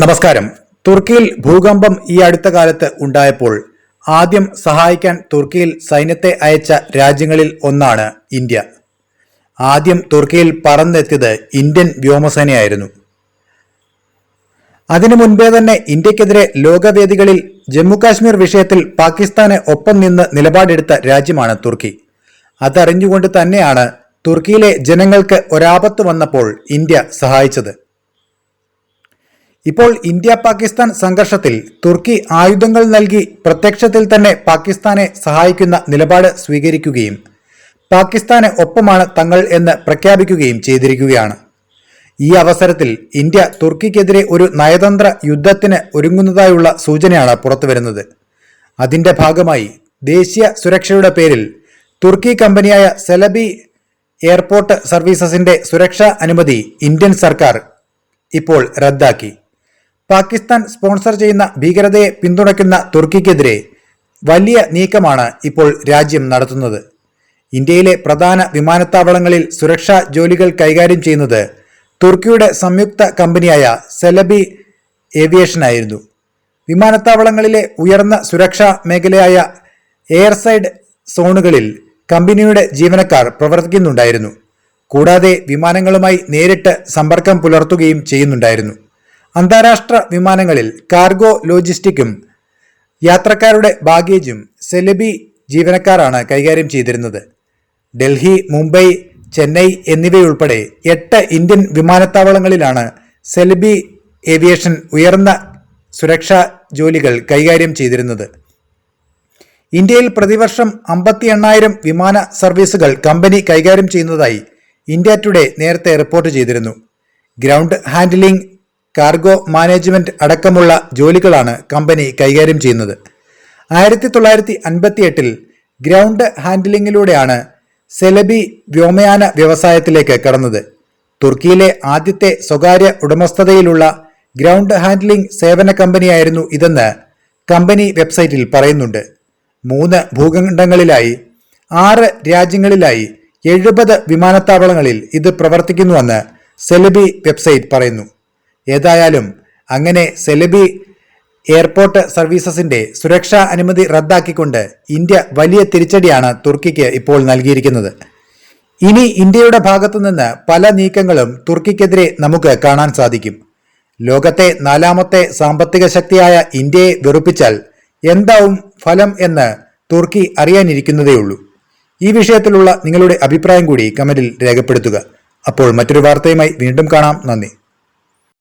നമസ്കാരം. തുർക്കിയിൽ ഭൂകമ്പം ഈ അടുത്ത കാലത്ത് ഉണ്ടായപ്പോൾ ആദ്യം സഹായിക്കാൻ തുർക്കിയിൽ സൈന്യത്തെ അയച്ച രാജ്യങ്ങളിൽ ഒന്നാണ് ഇന്ത്യ. ആദ്യം തുർക്കിയിൽ പറന്നെത്തിയത് ഇന്ത്യൻ വ്യോമസേനയായിരുന്നു. അതിനു മുൻപേ തന്നെ ഇന്ത്യക്കെതിരെ ലോകവേദികളിൽ ജമ്മുകാശ്മീർ വിഷയത്തിൽ പാകിസ്ഥാന് ഒപ്പം നിന്ന് നിലപാടെടുത്ത രാജ്യമാണ് തുർക്കി. അതറിഞ്ഞുകൊണ്ട് തന്നെയാണ് തുർക്കിയിലെ ജനങ്ങൾക്ക് ഒരാപത്ത് വന്നപ്പോൾ ഇന്ത്യ സഹായിച്ചത്. ഇപ്പോൾ ഇന്ത്യ പാകിസ്ഥാൻ സംഘർഷത്തിൽ തുർക്കി ആയുധങ്ങൾ നൽകി പ്രത്യക്ഷത്തിൽ തന്നെ പാകിസ്ഥാനെ സഹായിക്കുന്ന നിലപാട് സ്വീകരിക്കുകയും പാകിസ്ഥാന് ഒപ്പമാണ് തങ്ങൾ എന്ന് പ്രഖ്യാപിക്കുകയും ചെയ്തിരിക്കുകയാണ്. ഈ അവസരത്തിൽ ഇന്ത്യ തുർക്കിക്കെതിരെ ഒരു നയതന്ത്ര യുദ്ധത്തിന് ഒരുങ്ങുന്നതായുള്ള സൂചനയാണ് പുറത്തുവരുന്നത്. അതിന്റെ ഭാഗമായി ദേശീയ സുരക്ഷയുടെ പേരിൽ തുർക്കി കമ്പനിയായ സെലബി എയർപോർട്ട് സർവീസസിന്റെ സുരക്ഷാ അനുമതി ഇന്ത്യൻ സർക്കാർ ഇപ്പോൾ റദ്ദാക്കി. പാകിസ്ഥാൻ സ്പോൺസർ ചെയ്യുന്ന ഭീകരതയെ പിന്തുണയ്ക്കുന്ന തുർക്കിക്കെതിരെ വലിയ നീക്കമാണ് ഇപ്പോൾ രാജ്യം നടത്തുന്നത്. ഇന്ത്യയിലെ പ്രധാന വിമാനത്താവളങ്ങളിൽ സുരക്ഷാ ജോലികൾ കൈകാര്യം ചെയ്യുന്നത് തുർക്കിയുടെ സംയുക്ത കമ്പനിയായ സെലബി ഏവിയേഷൻ ആയിരുന്നു വിമാനത്താവളങ്ങളിലെ ഉയർന്ന സുരക്ഷാ മേഖലയായ എയർസൈഡ് സോണുകളിൽ കമ്പനിയുടെ ജീവനക്കാർ പ്രവർത്തിക്കുന്നുണ്ടായിരുന്നു. കൂടാതെ വിമാനങ്ങളുമായി നേരിട്ട് സമ്പർക്കം പുലർത്തുകയും ചെയ്യുന്നുണ്ടായിരുന്നു. അന്താരാഷ്ട്ര വിമാനങ്ങളിൽ കാർഗോ ലോജിസ്റ്റിക്കും യാത്രക്കാരുടെ ബാഗേജും സെലബി ജീവനക്കാരാണ് കൈകാര്യം ചെയ്തിരുന്നത്. ഡൽഹി മുംബൈ ചെന്നൈ എന്നിവയുൾപ്പെടെ എട്ട് ഇന്ത്യൻ വിമാനത്താവളങ്ങളിലാണ് സെലബി ഏവിയേഷൻ ഉയർന്ന സുരക്ഷാ ജോലികൾ കൈകാര്യം ചെയ്തിരുന്നത്. ഇന്ത്യയിൽ പ്രതിവർഷം അമ്പത്തി എണ്ണായിരം വിമാന സർവീസുകൾ കമ്പനി കൈകാര്യം ചെയ്യുന്നതായി ഇന്ത്യ ടുഡേ നേരത്തെ റിപ്പോർട്ട് ചെയ്തിരുന്നു. ഗ്രൗണ്ട് ഹാൻഡിലിംഗ് കാർഗോ മാനേജ്മെന്റ് അടക്കമുള്ള ജോലികളാണ് കമ്പനി കൈകാര്യം ചെയ്യുന്നത്. ആയിരത്തി തൊള്ളായിരത്തി അൻപത്തി എട്ടിൽ ഗ്രൗണ്ട് ഹാൻഡിലിംഗിലൂടെയാണ് സെലബി വ്യോമയാന വ്യവസായത്തിലേക്ക് കടന്നത്. തുർക്കിയിലെ ആദ്യത്തെ സ്വകാര്യ ഉടമസ്ഥതയിലുള്ള ഗ്രൗണ്ട് ഹാൻഡ്ലിംഗ് സേവന കമ്പനിയായിരുന്നു ഇതെന്ന് കമ്പനി വെബ്സൈറ്റിൽ പറയുന്നുണ്ട്. മൂന്ന് ഭൂഖണ്ഡങ്ങളിലായി ആറ് രാജ്യങ്ങളിലായി എഴുപത് വിമാനത്താവളങ്ങളിൽ ഇത് പ്രവർത്തിക്കുന്നുവെന്ന് സെലബി വെബ്സൈറ്റ് പറയുന്നു. ഏതായാലും അങ്ങനെ സെലബി എയർപോർട്ട് സർവീസസിന്റെ സുരക്ഷാ അനുമതി റദ്ദാക്കിക്കൊണ്ട് ഇന്ത്യ വലിയ തിരിച്ചടിയാണ് തുർക്കിക്ക് ഇപ്പോൾ നൽകിയിരിക്കുന്നത്. ഇനി ഇന്ത്യയുടെ ഭാഗത്തുനിന്ന് പല നീക്കങ്ങളും തുർക്കിക്കെതിരെ നമുക്ക് കാണാൻ സാധിക്കും. ലോകത്തെ നാലാമത്തെ സാമ്പത്തിക ശക്തിയായ ഇന്ത്യയെ വെറുപ്പിച്ചാൽ എന്താവും ഫലം എന്ന് തുർക്കി അറിയാനിരിക്കുന്നതേയുള്ളൂ. ഈ വിഷയത്തിലുള്ള നിങ്ങളുടെ അഭിപ്രായം കൂടി കമന്റിൽ രേഖപ്പെടുത്തുക. അപ്പോൾ മറ്റൊരു വാർത്തയുമായി വീണ്ടും കാണാം. നന്ദി.